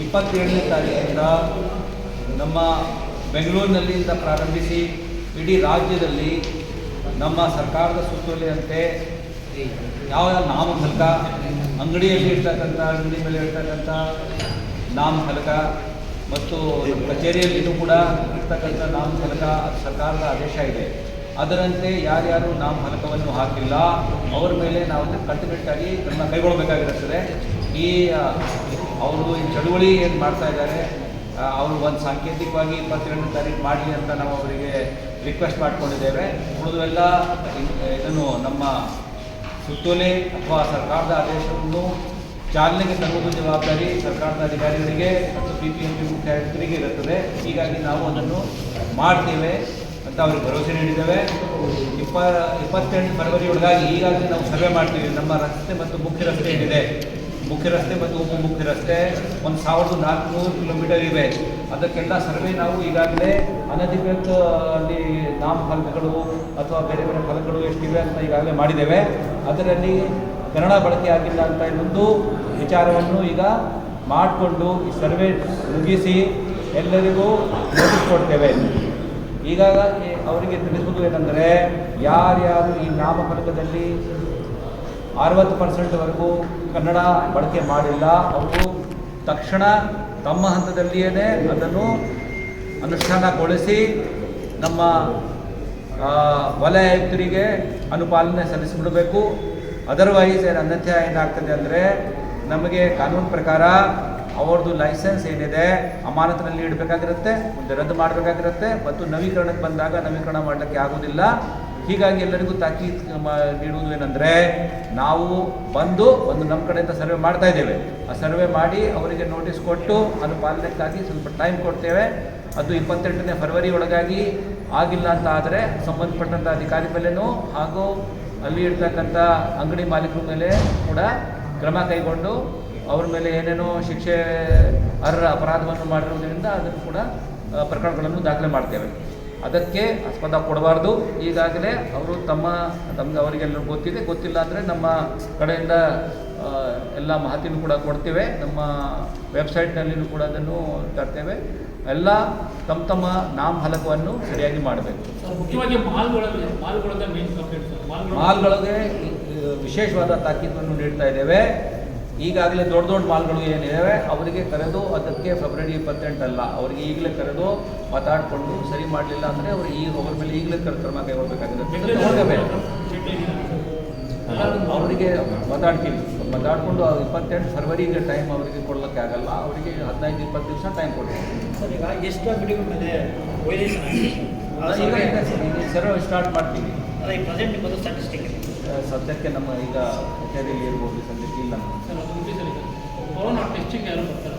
ಇಪ್ಪತ್ತೇಳನೇ ತಾರೀಕಿಂದ ನಮ್ಮ ಬೆಂಗಳೂರಿನಲ್ಲಿಂದ ಪ್ರಾರಂಭಿಸಿ ಇಡೀ ರಾಜ್ಯದಲ್ಲಿ ನಮ್ಮ ಸರ್ಕಾರದ ಸುತ್ತೋಲೆಯಂತೆ ಯಾವ ನಾಮ ನಾಮಫಲಕ ಅಂಗಡಿಯಲ್ಲಿ ಇರ್ತಕ್ಕಂಥ ಅಂಗಡಿ ಮೇಲೆ ಇರ್ತಕ್ಕಂಥ ನಾಮಫಲಕ ಮತ್ತು ಕಚೇರಿಯಲ್ಲಿ ಕಚೇರಿಯಲ್ಲಿಯೂ ಕೂಡ ಇರ್ತಕ್ಕಂಥ ನಾಮಫಲಕ ಅದು ಸರ್ಕಾರದ ಆದೇಶ ಇದೆ. ಅದರಂತೆ ಯಾರ್ಯಾರು ನಾಮಫಲಕವನ್ನು ಹಾಕಿಲ್ಲ, ಅವರ ಮೇಲೆ ನಾವು ಕಟ್ಟುನಿಟ್ಟಾಗಿ ಕ್ರಮ ಕೈಗೊಳ್ಳಬೇಕಾಗಿರುತ್ತದೆ ಈ ಅವರು ಈ ಚಳುವಳಿ ಏನು ಮಾಡ್ತಾ ಇದ್ದಾರೆ ಅವರು ಒಂದು ಸಾಂಕೇತಿಕವಾಗಿ ಇಪ್ಪತ್ತೆರಡನೇ ತಾರೀಕು ಮಾಡಲಿ ಅಂತ ನಾವು ಅವರಿಗೆ ರಿಕ್ವೆಸ್ಟ್ ಮಾಡ್ಕೊಂಡಿದ್ದೇವೆ. ಎಲ್ಲ ಇದನ್ನು ನಮ್ಮ ಸುತ್ತೋಲೆ ಅಥವಾ ಸರ್ಕಾರದ ಆದೇಶವನ್ನು ಚಾಲನೆಗೆ ತರುವುದು ಜವಾಬ್ದಾರಿ ಸರ್ಕಾರದ ಅಧಿಕಾರಿಗಳಿಗೆ ಮತ್ತು ಬಿ ಪಿ ಎಂ ಪಿ ಮುಖ್ಯಸ್ಥರಿಗೆ ಇರುತ್ತದೆ. ಹೀಗಾಗಿ ನಾವು ಅದನ್ನು ಮಾಡ್ತೇವೆ ಅಂತ ಅವರಿಗೆ ಭರವಸೆ ನೀಡಿದ್ದೇವೆ. ಇಪ್ಪ ಇಪ್ಪತ್ತೆಂಟು ಫೆಬ್ರವರಿ ಒಳಗಾಗಿ ಈಗಾಗಲೇ ನಾವು ಸರ್ವೆ ಮಾಡ್ತೀವಿ. ನಮ್ಮ ರಸ್ತೆ ಮತ್ತು ಮುಖ್ಯ ರಸ್ತೆ ಏನಿದೆ? ಮುಖ್ಯ ರಸ್ತೆ ಮತ್ತು ಉಪ ಮುಖ್ಯ ರಸ್ತೆ ಒಂದು ಸಾವಿರದ ನಾಲ್ಕುನೂರು ಕಿಲೋಮೀಟರ್ ಇವೆ. ಅದಕ್ಕೆಲ್ಲ ಸರ್ವೆ ನಾವು ಈಗಾಗಲೇ ಅನಧಿಕೃತ ಅಲ್ಲಿ ನಾಮ ಫಲಕಗಳು ಅಥವಾ ಬೇರೆ ಬೇರೆ ಫಲಕಗಳು ಎಷ್ಟಿವೆ ಅಂತ ಈಗಾಗಲೇ ಮಾಡಿದ್ದೇವೆ. ಅದರಲ್ಲಿ ಕನ್ನಡ ಬಳಕೆ ಆಗಿಲ್ಲ ಅಂತ ಇನ್ನೊಂದು ವಿಚಾರವನ್ನು ಈಗ ಮಾಡಿಕೊಂಡು ಈ ಸರ್ವೆ ಮುಗಿಸಿ ಎಲ್ಲರಿಗೂ ನೋಟಿಸ್ ಈಗ ಅವರಿಗೆ ತಿಳಿಸುವುದು ಏನಂದರೆ, ಯಾರ್ಯಾರು ಈ ನಾಮಫಲಕದಲ್ಲಿ ಅರವತ್ತು ಪರ್ಸೆಂಟ್ವರೆಗೂ ಕನ್ನಡ ಬಳಕೆ ಮಾಡಿಲ್ಲ. ಅವರು ತಕ್ಷಣ ತಮ್ಮ ಹಂತದಲ್ಲಿಯೇ ಅದನ್ನು ಅನುಷ್ಠಾನಗೊಳಿಸಿ ನಮ್ಮ ವಲಯ ಅನುಪಾಲನೆ ಸಲ್ಲಿಸಿಬಿಡಬೇಕು. ಅದರ್ವೈಸ್ ಏನು ಅನ್ಯಥ್ಯ ಏನಾಗ್ತದೆ ಅಂದರೆ ನಮಗೆ ಕಾನೂನು ಪ್ರಕಾರ ಅವ್ರದ್ದು ಲೈಸೆನ್ಸ್ ಏನಿದೆ, ಅಮಾನತಿನಲ್ಲಿ ಇಡಬೇಕಾಗಿರುತ್ತೆ, ಮುಂದೆ ರದ್ದು ಮಾಡಬೇಕಾಗಿರುತ್ತೆ, ಮತ್ತು ನವೀಕರಣಕ್ಕೆ ಬಂದಾಗ ನವೀಕರಣ ಮಾಡಲಿಕ್ಕೆ ಆಗೋದಿಲ್ಲ. ಹೀಗಾಗಿ ಎಲ್ಲರಿಗೂ ತಾಕೀತ್ ನೀಡುವುದು ಏನಂದರೆ, ನಾವು ಬಂದು ಒಂದು ನಮ್ಮ ಕಡೆಯಿಂದ ಸರ್ವೆ ಮಾಡ್ತಾ ಇದ್ದೇವೆ. ಆ ಸರ್ವೆ ಮಾಡಿ ಅವರಿಗೆ ನೋಟಿಸ್ ಕೊಟ್ಟು ಅನುಪಾಲನೆಗಾಗಿ ಸ್ವಲ್ಪ ಟೈಮ್ ಕೊಡ್ತೇವೆ. ಅದು ಇಪ್ಪತ್ತೆಂಟನೇ ಫೆಬ್ರವರಿ ಒಳಗಾಗಿ ಆಗಿಲ್ಲ ಅಂತ ಆದರೆ ಸಂಬಂಧಪಟ್ಟಂಥ ಅಧಿಕಾರಿ ಮೇಲೆನೂ ಹಾಗೂ ಅಲ್ಲಿ ಇರ್ತಕ್ಕಂಥ ಅಂಗಡಿ ಮಾಲೀಕರ ಮೇಲೆ ಕೂಡ ಕ್ರಮ ಕೈಗೊಂಡು ಅವ್ರ ಮೇಲೆ ಏನೇನೋ ಶಿಕ್ಷೆ ಅರ್ಹ ಅಪರಾಧವನ್ನು ಮಾಡಿರುವುದರಿಂದ ಅದನ್ನು ಕೂಡ ಪ್ರಕರಣಗಳನ್ನು ದಾಖಲೆ ಮಾಡ್ತೇವೆ. ಅದಕ್ಕೆ ಆಸ್ಪದ ಕೊಡಬಾರ್ದು. ಈಗಾಗಲೇ ಅವರು ತಮ್ಮ ತಮಗೆ ಅವರಿಗೆಲ್ಲರೂ ಗೊತ್ತಿದೆ. ಗೊತ್ತಿಲ್ಲ ಅಂದರೆ ನಮ್ಮ ಕಡೆಯಿಂದ ಎಲ್ಲ ಮಾಹಿತಿನೂ ಕೂಡ ಕೊಡ್ತೇವೆ. ನಮ್ಮ ವೆಬ್ಸೈಟ್ನಲ್ಲಿಯೂ ಕೂಡ ಅದನ್ನು ತರ್ತೇವೆ. ಎಲ್ಲ ತಮ್ಮ ತಮ್ಮ ನಾಮ ಫಲಕವನ್ನು ಸರಿಯಾಗಿ ಮಾಡಬೇಕು. ಮಾಲ್ಗಳಿಗೆ ವಿಶೇಷವಾದ ತಾಕೀತನ್ನು ನೀಡ್ತಾ ಇದ್ದೇವೆ. ಈಗಾಗಲೇ ದೊಡ್ಡ ದೊಡ್ಡ ಮಾಲ್ಗಳು ಏನಿದ್ದಾವೆ ಅವರಿಗೆ ಕರೆದು ಅದಕ್ಕೆ ಫೆಬ್ರವರಿ ಇಪ್ಪತ್ತೆಂಟಲ್ಲ ಅವರಿಗೆ ಈಗಲೇ ಕರೆದು ಮಾತಾಡಿಕೊಂಡು ಸರಿ ಮಾಡಲಿಲ್ಲ ಅಂದರೆ ಅವರು ಈಗ ಅವ್ರ ಮೇಲೆ ಈಗಲೇ ಕರೆ ಕ್ರಮ ಕೈಗೊಳ್ಳಬೇಕಾಗುತ್ತೆ ತಗೊಳ್ತೇವೆ ಅವರಿಗೆ ಮಾತಾಡ್ತೀವಿ. ಮಾತಾಡಿಕೊಂಡು ಇಪ್ಪತ್ತೆಂಟು ಫೆಬ್ರವರಿಗೆ ಟೈಮ್ ಅವರಿಗೆ ಕೊಡಲಿಕ್ಕೆ ಆಗಲ್ಲ ಅವರಿಗೆ ಹದಿನೈದು ಇಪ್ಪತ್ತು ದಿವಸ ಟೈಮ್ ಕೊಡ್ತೀವಿ ಸರ್ ಈಗ ಈಗ ಸ್ಟಾರ್ಟ್ ಮಾಡ್ತೀವಿ. ಅದೇ ಈ ಪ್ರೆಸೆಂಟ್ ನಿಮ್ಮದು ಸ್ಟಾಟಿಸ್ಟಿಕ್ ಸದ್ಯಕ್ಕೆ ನಮ್ಮ ಈಗ ಕಚೇರಿಯಲ್ಲಿ ಇರ್ಬೋದು ಸದ್ಯಕ್ಕೆ ಇಲ್ಲ. ಕೊರೋನಾ ಟೆಸ್ಟಿಂಗ್ ಯಾರು ಬರ್ತಾರೆ?